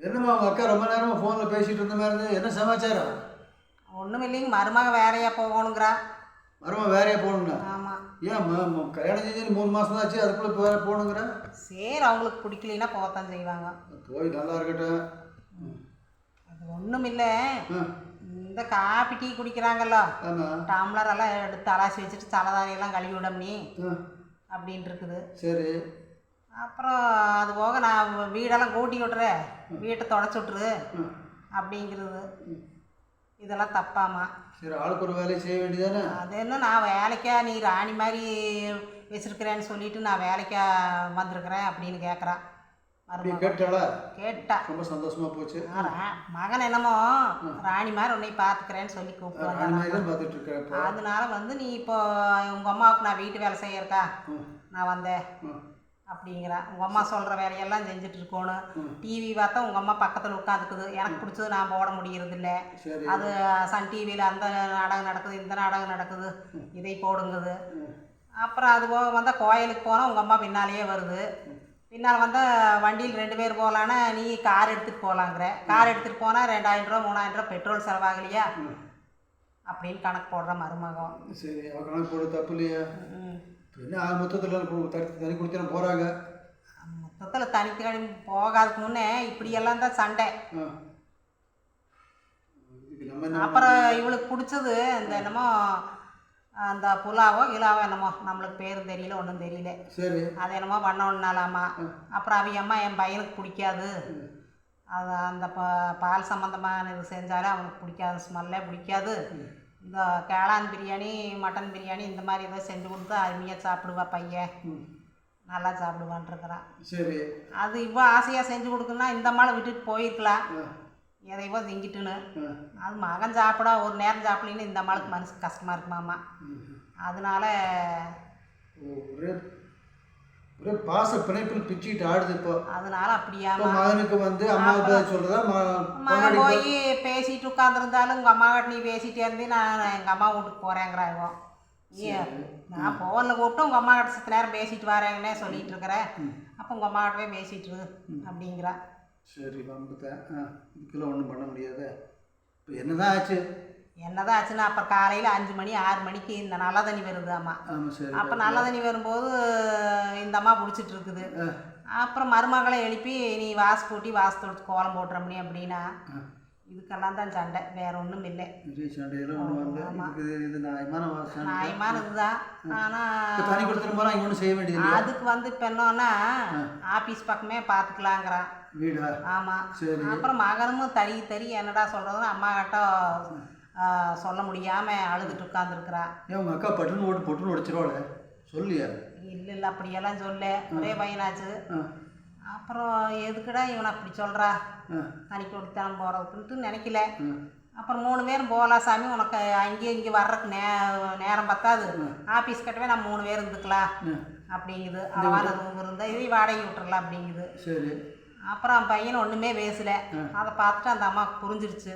என்னம்மா உங்கள் அக்கா ரொம்ப நேரமாக ஃபோனில் பேசிகிட்டு இருந்த மாதிரி இருந்தது? என்ன சமாச்சாரம்? ஒன்றும் இல்லைங்க மருமக வேறையாக போகணுங்கிறா. மரமா வேறையா போகணுங்க ஆமாம் ஏன் கல்யாணம் செஞ்சு மூணு மாதம் தான் ஆச்சு அதுக்குள்ளே வேற போகணுங்கிற? சரி அவங்களுக்கு பிடிக்கலைன்னா போகத்தான் செய்வாங்க. போய் நல்லா இருக்கட்டும். அது ஒன்றும் இல்லை இந்த காப்பி டீ குடிக்கிறாங்கல்ல. டம்ளர் எல்லாம் எடுத்து அலாசி வச்சுட்டு தலைதாரியெல்லாம் கழுவி விடம் நீ. ஆ. அப்படின்ட்டு இருக்குது. சரி. அப்புறம் வீடெல்லாம் கூட்டி விட்றேன் வீட்டை தொடச்சி விட்ரு அப்படிங்கிறது. இதெல்லாம் தப்பாமா? சரி ஆளுக்கு ஒரு வேலையை செய்ய வேண்டியதானே அது என்ன நான் வேலைக்கா நீ ராணி மாதிரி வச்சிருக்கிறேன்னு சொல்லிட்டு நான் வேலைக்கா வந்திருக்கிறேன் அப்படின்னு கேட்குறா அப்படி மருமக கேட்டாளா? கேட்டா. ரொம்ப சந்தோஷமா போச்சு. மகன் என்னமோ ராணி மாதிரி உன்னை பார்த்துக்கிறேன்னு சொல்லி இப்போ. அதனால வந்து நீ இப்போ உங்கள் அம்மாவுக்கு நான் வீட்டு வேலை செய்யறக்கா. நான் வந்தேன். அப்படிங்கிறா. உங்கள் அம்மா சொல்கிற வேலையெல்லாம் செஞ்சுட்டு இருக்கணும். டிவி பார்த்தா உங்கள் அம்மா பக்கத்தில் உட்காந்துக்குது. எனக்கு பிடிச்சது நான் போட முடியறதில்ல. சரி. அது சன் டிவியில் அந்த நாடகம் நடக்குது இந்த நாடகம் நடக்குது. இதை போடுங்குது. அப்புறம் அது போக வந்தால் கோயிலுக்கு போனால் உங்கள் அம்மா பின்னாலேயே வருது. பின்னால் வந்தால் வண்டியில் ரெண்டு பேர் போகலான்னா நீ கார் எடுத்துகிட்டு போகலாங்கிற கார் எடுத்துகிட்டு போனால் ரெண்டாயிரம் ரூபா மூணாயிரம் ரூபா பெட்ரோல் செலவாகலையா. அப்படின்னு கணக்கு போடுற மருமகம். சரி கணக்கு போட தப்பு இல்லையா? என்ன ஆக மொத்தத்தில் தனி தனி குடித்தன போகிறாங்க மொத்தத்தில் தனித்தனி போகாதுக்கு முன்னே இப்படியெல்லாம் தான் சண்டை. அப்புறம் இவளுக்கு பிடிச்சது இந்த என்னமோ அந்த புலாவோ இலாவோ என்னமோ நம்மளுக்கு பேர் தெரியல ஒன்றும் தெரியல. சரி. அது என்னமோ பண்ணணுன்னாலாமா அப்புறம் அவங்க அம்மா என் பையனுக்கு பிடிக்காது. அது அந்த ப பால் சம்மந்தமான இது செஞ்சாலே அவனுக்கு பிடிக்காது ஸ்மெல்லே பிடிக்காது. இந்த கேளான் பிரியாணி மட்டன் பிரியாணி இந்த மாதிரி இதை செஞ்சு கொடுத்து அருமையாக சாப்பிடுவா பையன். நல்லா சாப்பிடுவான்ருக்குறான் சரி. அது இவ்வளோ ஆசையாக செஞ்சு கொடுக்குன்னா இந்த அம்மாவை விட்டுட்டு போயிருக்கலாம். எதையோ திங்கிட்டுன்னு அது மகன் சாப்பிட ஒரு நேரம் சாப்பிடலின்னு இந்த அம்மாளுக்கு மனசு கஷ்டமாக இருக்குமாம்மா. அதனால ஒரே பாச பிணைப்பில் பிச்சுக்கிட்டு ஆடுது இப்போ. அதனால இப்போ அப்படியாம்மா மகனுக்கு வந்து அம்மா சொல்றதா மகன் போய் பேசிட்டு உட்காந்துருந்தாலும் உங்கள் அம்மா கிட்ட நீ பேசிட்டே இருந்து நான் எங்கள் அம்மா வீட்டுக்கு போகிறேங்கிறாங்க நீ நான் ஃபோனில் கூப்பிட்டு உங்கள் அம்மா கிட்ட சித்த நேரம் பேசிட்டு வரேங்கன்னே சொல்லிட்டு இருக்கிறேன் அப்போ உங்கள் அம்மா கிட்டவே பேசிட்டு இரு அப்படிங்கிறா. சரி வம்புத்தேன். இதுக்கெல்லாம் ஒன்றும் பண்ண முடியாது. இப்போ என்னதான் ஆச்சு? என்னதான் ஆச்சுன்னா அப்புறம் காலையில் அஞ்சு மணி ஆறு மணிக்கு இந்த நல்ல தண்ணி வருது அம்மா அப்போ நல்ல தண்ணி வரும்போது இந்த அம்மா பிடிச்சிட்டு இருக்குது அப்புறம் மருமகளை எழுப்பி நீ வாசு கூட்டி வாசு தொடுத்து கோலம் போட்டுறமணி அப்படின்னா இதுக்கெல்லாம் தான் சண்டை. வேற ஒன்றும் இல்லை. நியாயமான வா- சண்டை. நியாயமானது தான் இப்போ ஆனால் அதுக்கு வந்து இப்போ என்னன்னா ஆஃபீஸ் பக்கமே பார்த்துக்கலாங்கிறான் ஆமாம் சரி. அப்புறம் மகனும் தறி தறி என்னடா சொல்கிறதுன்னு அம்மா கிட்ட சொல்ல முடியாமல் அழுதுட்டு உட்காந்துருக்குறா ஏன் உங்கள் அக்கா பட்டுன்னு ஓட்டு பொட்டுன்னு உடச்சிருவாளே சொல்லியா? இல்லை இல்லை அப்படியெல்லாம் சொல்ல. ஒரே பையனாச்சு. அப்புறம் எதுக்குடா இவனை அப்படி சொல்கிறா ஆ. தனி கொடுத்தாலும் போகிறதுன்ட்டு நினைக்கல. அப்புறம் மூணு பேரும் போகலாம் சாமி உனக்கு அங்கேயும் இங்கே வர்றதுக்கு நே நேரம் பத்தாது. ஆஃபீஸ் கட்டவே நம்ம மூணு பேர் இருந்துக்கலாம். அப்படிங்குது. அளவான ரூம் இருந்தால் இதை வாடகை விட்டுறலாம் அப்படிங்குது. சரி. அப்புறம் பையன் ஒன்றுமே பேசலை. அதை பார்த்துட்டு அந்த அம்மாவுக்கு புரிஞ்சிருச்சு.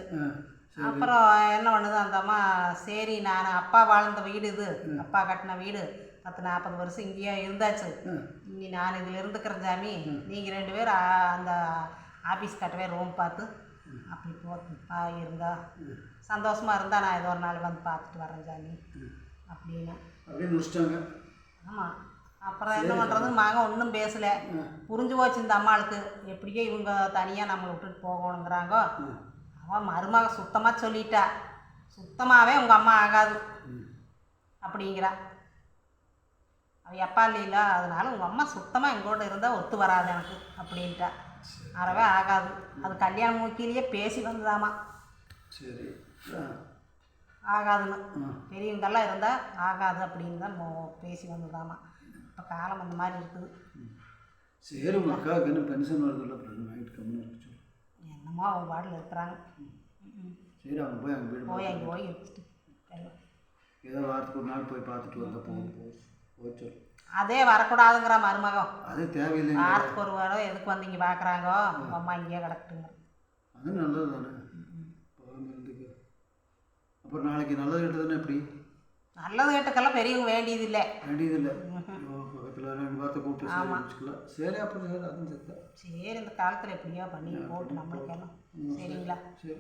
அப்புறம் என்ன பண்ணுது? அந்த அம்மா சரி நான் அப்பா வாழ்ந்த வீடு இது. அப்பா கட்டின வீடு. பத்து நாற்பது வருஷம் இங்கேயே இருந்தாச்சு. இனி நான் இதில் இருந்துக்கிறேன் சாமி. நீங்கள் ரெண்டு பேரும் ஆ- அந்த ஆஃபீஸ் கட்டவே ரூம் பார்த்து அப்படி போ இருந்தா. சந்தோஷமாக இருந்தா நான் ஏதோ ஒரு நாள் வந்து பார்த்துட்டு வரேன் சாமி. அப்படின்னு. ஆமாம் அப்புறம் என்ன பண்ணுறது மகன் ஒன்றும் பேசலை. புரிஞ்சு போச்சு இந்த அம்மாளுக்கு. எப்படியோ இவங்க தனியாக நம்மளை விட்டுட்டு போகணுங்கிறாங்க. அவன் மருமக சுத்தமாக சொல்லிட்டா. சுத்தமாகவே உங்கள் அம்மா ஆகாது. அப்படிங்கிறா. அவ எப்பா இல்லைல்ல அதனால உங்கள் அம்மா சுத்தமாக எங்கூட இருந்தால் ஒத்து வராது எனக்கு அப்படின்ட்டா. அறவே ஆகாது. அது கல்யாண மூக்கிலேயே பேசி வந்ததாமா. சரி. ஆகாதுன்னு. பெரியவங்கெல்லாம் இருந்தால் ஆகாது அப்படின்னு தான் பேசி வந்ததாமா. இப்போ காலம் அந்த மாதிரி இருக்குது. சரி உங்கள் அக்காவுக்கு என்ன பென்ஷன் வருதுல்ல என்னமோ அவங்க பாட்டில் இருக்கிறாங்க. சரி அவங்க போய் அங்கே வீடு போய் அங்கே போய். ஏதோ வாரத்துக்கு ஒரு நாள் போய் பார்த்துட்டு வந்தா போகும் சொல்லு. அதே வரக்கூடாதுங்கிற மருமகம். அது தேவையில்லைங்க. வாரத்துக்கு ஒரு வாரம் எதுக்கு வந்து இங்கே பார்க்குறாங்க அம்மா இங்கேயே கிடக்குட்டுங்க. அது நல்லது தானே. அப்புறம் நாளைக்கு நல்லது கெட்டதுன்னா எப்படி? நல்லது கேட்டுக்கெல்லாம் பெரியவங்க வேண்டியது இல்லை வேண்டியதில்லை எல்லாரும் ரெண்டு வார்த்தை கூப்பிட்டு சரி முடிச்சுக்கலாம் சரி அப்புறம் சரி அதுவும் சரி சரி இந்த காலத்தில் எப்படியோ பண்ணி போட்டு நம்மளுக்கு எல்லாம் சரிங்களா? சரி.